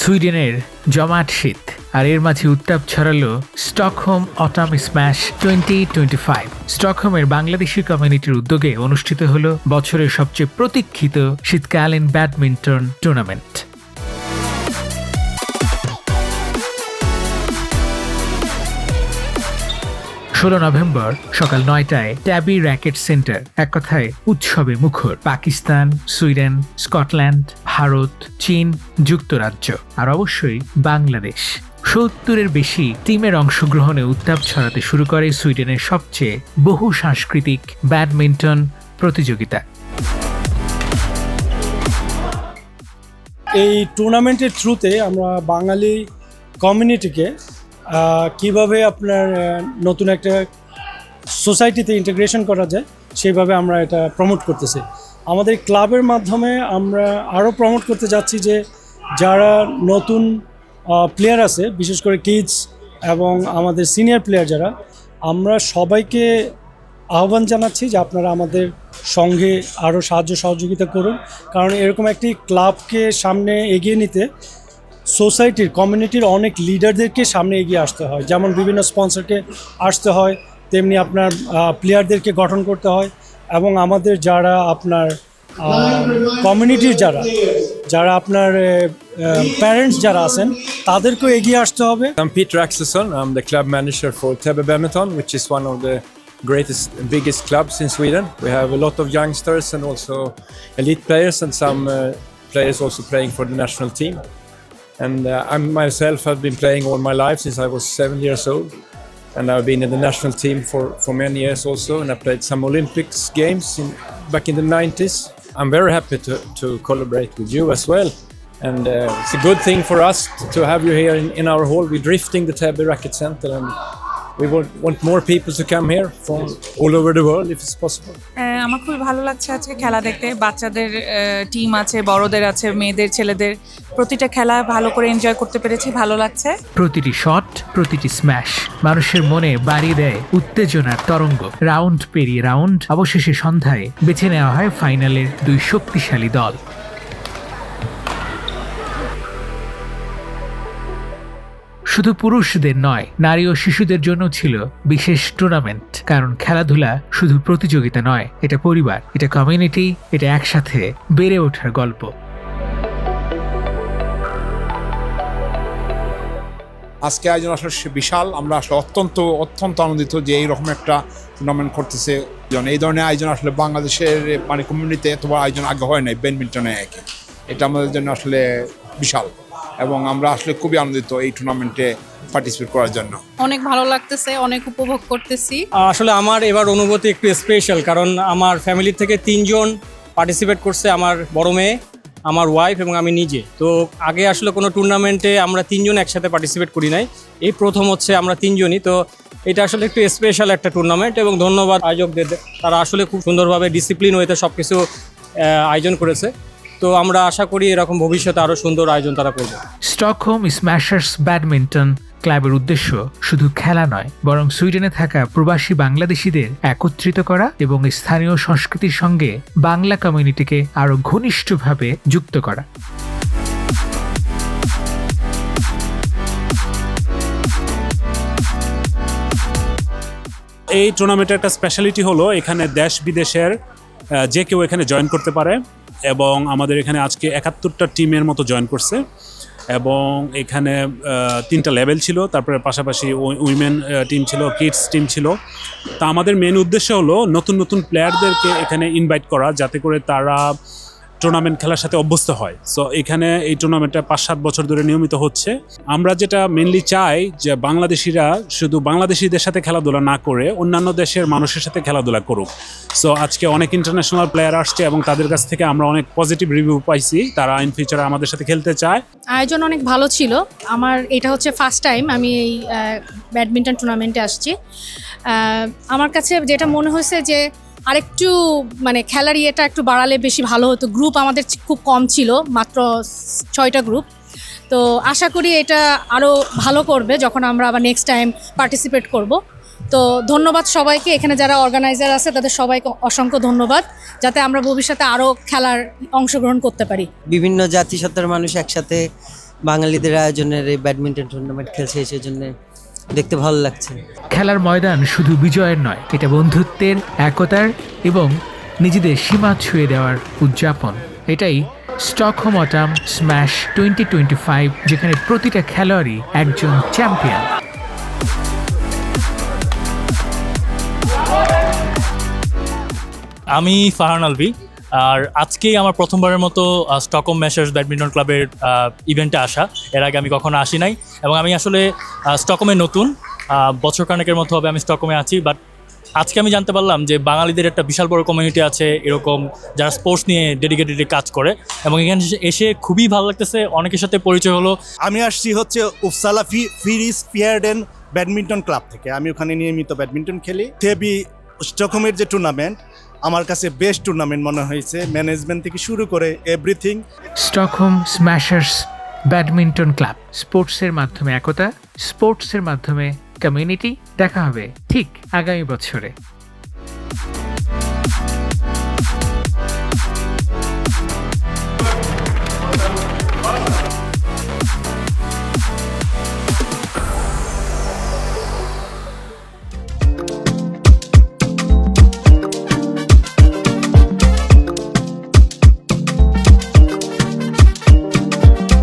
সুইডেনের জমাট শীত, আর এর মাঝে উত্তাপ ছড়ালো Stockholm autumn smash twenty twenty five. স্টকহোমের Bangladeshi কমিউনিটির উদ্যোগে অনুষ্ঠিত হলো বছরের সবচেয়ে প্রতীক্ষিত শীতকালীন ব্যাডমিন্টন টুর্নামেন্ট। ষোলো নভেম্বর সকাল নয়টায় ট্যাবি র্যাকেট সেন্টার, এক কথায় উৎসবে মুখর। পাকিস্তান, সুইডেন, স্কটল্যান্ড ভারত, চীন, যুক্তরাজ্য আর অবশ্যই বাংলাদেশ। সত্তরের বেশি টিমের অংশগ্রহণে উত্তাপ ছড়াতে শুরু করে সুইডেনের সবচেয়ে বহু সাংস্কৃতিক ব্যাডমিন্টন প্রতিযোগিতা। এই টুর্নামেন্টের থ্রুতে আমরা বাঙালি কমিউনিটিকে কীভাবে আপনার নতুন একটা সোসাইটিতে ইন্টিগ্রেশন করা যায়, সেইভাবে আমরা এটা প্রমোট করতেছি। আমাদের ক্লাবের মাধ্যমে আমরা আরও প্রমোট করতে যাচ্ছি যে যারা নতুন প্লেয়ার আছে, বিশেষ করে কিডস এবং আমাদের সিনিয়র প্লেয়ার যারা, আমরা সবাইকে আহ্বান জানাচ্ছি যে আপনারা আমাদের সঙ্গে আরও সাহায্য সহযোগিতা করুন। কারণ এরকম একটি ক্লাবকে সামনে এগিয়ে নিতে সোসাইটির কমিউনিটির অনেক লিডারদেরকে সামনে এগিয়ে আসতে হয়। যেমন বিভিন্ন স্পন্সরকে আসতে হয়, তেমনি আপনার প্লেয়ারদেরকে গঠন করতে হয়। এবং আমাদের যারা আপনার কমিউনিটির যারা যারা আপনার প্যারেন্টস যারা আছেন তাদেরকেও এগিয়ে আসতে হবে I'm Peter Axelsson. I'm the club manager for Täby Badminton, which is one of the greatest and biggest clubs in Sweden. We have a lot of youngsters and also elite players, and some uh, players also playing for the national team. And uh, I myself have been playing all my life since I was seven years old. And I've been in the national team for, for many years also, and I played some Olympics games in, back in the 90s. I'm very happy to, to collaborate with you as well. And uh, it's a good thing for us to have you here in, in our hall. We're drifting the Täby Racket Center, and we want, want more people to come here from all over the world if it's possible. আমার খুবই ভালো লাগছে আজকে খেলা দেখতে। বাচ্চাদের team আছে বড়দের আছে মেয়েদের ছেলেদের। প্রতিটা খেলা ভালো করে এনজয় করতে পেরেছি ভালো লাগছে। প্রতিটি শট প্রতিটি স্ম্যাশ মানুষের মনে বাড়িয়ে দেয় উত্তেজনার তরঙ্গ। রাউন্ড পেরিয়ে রাউন্ড অবশেষে সন্ধ্যায় বেছে নেওয়া হয় ফাইনালের দুই শক্তিশালী দল। শুধু পুরুষদের নয়, নারী ও শিশুদের জন্য ছিল বিশেষ টুর্নামেন্ট কারণ খেলাধুলা শুধু প্রতিযোগিতা নয়, এটা পরিবার, এটা কমিউনিটি এটা একসাথে বেড়ে ওঠার গল্প। আজকে আয়োজন আসলে বিশাল, আমরা আসলে অত্যন্ত অত্যন্ত আনন্দিত যে এইরকম একটা টুর্নামেন্ট করতেছে। এই ধরনের আয়োজন আসলে বাংলাদেশের মানে কমিউনিটিতে বড় আয়োজন আগে হয় নাই, ব্যাডমিন্টনে একে এটা আমাদের জন্য আসলে বিশাল। এবং আমরা আসলে খুবই আনন্দিত এই টুর্নামেন্টে পার্টিসিপেট করার জন্য। অনেক ভালো লাগতেছে অনেক উপভোগ করতেছি। আসলে আমার এবার অনুভূতি একটু স্পেশাল কারণ আমার ফ্যামিলি থেকে তিনজন পার্টিসিপেট করছে আমার বড় মেয়ে আমার ওয়াইফ এবং আমি নিজে। তো আগে আসলে কোনো টুর্নামেন্টে আমরা তিনজন একসাথে পার্টিসিপেট করি নাই। এই প্রথম হচ্ছে আমরা তিনজনই তো এটা আসলে একটু স্পেশাল একটা টুর্নামেন্ট এবং ধন্যবাদ আয়োজকদের তারা আসলে খুব সুন্দরভাবে ডিসিপ্লিন হইতে সব কিছু আয়োজন করেছে। তো আমরা আশা করি এরকম ভবিষ্যতে আরও সুন্দর আয়োজন তারা করবে। স্টকহোম স্ম্যাশার্স ব্যাডমিন্টন ক্লাবের উদ্দেশ্য শুধু খেলা নয় বরং সুইডেনে থাকা প্রবাসী বাংলাদেশিদের একত্রিত করা এবং স্থানীয় সংস্কৃতির সঙ্গে বাংলা কমিউনিটিকে আরও ঘনিষ্ঠভাবে যুক্ত করা। এই টুর্নামেন্টের একটা স্পেশালিটি হলো এখানে দেশ বিদেশের যে কেউ এখানে জয়েন করতে পারে। এবং আমাদের এখানে আজকে একাত্তরটা টিমের মতো জয়েন করছে। এবং এখানে তিনটা লেভেল ছিল, তারপরে পাশাপাশি উইমেন টিম ছিল কিডস টিম ছিল। তা আমাদের মেন উদ্দেশ্য হলো নতুন নতুন প্লেয়ারদেরকে এখানে ইনভাইট করা, যাতে করে তারা টুর্নামেন্ট খেলার সাথে অভ্যস্ত হয়। সো এখানে এই টুর্নামেন্টটা পাঁচ সাত বছর ধরে নিয়মিত হচ্ছে। আমরা যেটা মেনলি চাই যে বাংলাদেশিরা শুধু বাংলাদেশিদের সাথে খেলাধুলা না করে অন্যান্য দেশের মানুষের সাথে খেলাধুলা করুক। সো আজকে অনেক ইন্টারন্যাশনাল প্লেয়ার আসছে এবং তাদের কাছ থেকে আমরা অনেক পজিটিভ রিভিউ পাইছি। তারা ইন ফিউচারে আমাদের সাথে খেলতে চায়। আয়োজন অনেক ভালো ছিল। আমার এটা হচ্ছে ফার্স্ট টাইম আমি এই ব্যাডমিন্টন টুর্নামেন্টে আসছি। আমার কাছে যেটা মনে হয়েছে যে আরেকটু মানে খেলার ইয়েটা একটু বাড়ালে বেশি ভালো হতো। গ্রুপ আমাদের খুব কম ছিল, মাত্র ছয়টা গ্রুপ তো আশা করি এটা আরও ভালো করবে যখন আমরা আবার নেক্সট টাইম পার্টিসিপেট করব। তো ধন্যবাদ সবাইকে। এখানে যারা অর্গানাইজার আছে, তাদের সবাইকে অসংখ্য ধন্যবাদ, যাতে আমরা ভবিষ্যতে আরও খেলার অংশগ্রহণ করতে পারি। বিভিন্ন জাতিসত্তার মানুষ একসাথে বাঙালিদের আয়োজনের এই ব্যাডমিন্টন টুর্নামেন্ট খেলছে, সেই জন্য দেখতে ভালো লাগছে। খেলার ময়দান শুধু বিজয়ের নয় এটা বন্ধুত্বের একতার এবং নিজেদের সীমা ছুঁয়ে দেওয়ার উদযাপন। এটাই Stockholm autumn smash twenty twenty five যেখানে প্রতিটা খেলোয়াড়ই একজন চ্যাম্পিয়ন। আমি ফারহান আলভি আর আজকেই আমার প্রথমবারের মতো আহ, স্টকহোম ম্যাশার্স ব্যাডমিন্টন ক্লাবের ইভেন্টে আসা। এর আগে আমি কখনো আসি নাই। এবং আমি আসলে আহ, স্টকহোমে নতুন। বছর কানেকের মতো হবে আমি স্টকহোমে আছি। বাট আজকে আমি জানতে পারলাম যে বাঙালিদের একটা বিশাল বড় কমিউনিটি আছে এরকম যারা স্পোর্টস নিয়ে ডেডিকেটেডলি কাজ করে। এবং এখানে এসে- খুবই ভালো লাগতেছে। অনেকের সাথে পরিচয় হলো। আমি আসছি হচ্ছে উফসালা ফি ফিরিস পিয়ারডেন ব্যাডমিন্টন ক্লাব থেকে। আমি ওখানে নিয়মিত ব্যাডমিন্টন খেলি। থেবি স্টকহোমের যে টুর্নামেন্ট আমার কাছে বেস্ট টুর্নামেন্ট মনে হয়েছে। ম্যানেজমেন্ট থেকে শুরু করে everything Stockholm smashers badminton club স্পোর্টসের মাধ্যমে একতা স্পোর্টসের মাধ্যমে কমিউনিটি দেখা হবে। ঠিক আগামী বছরে।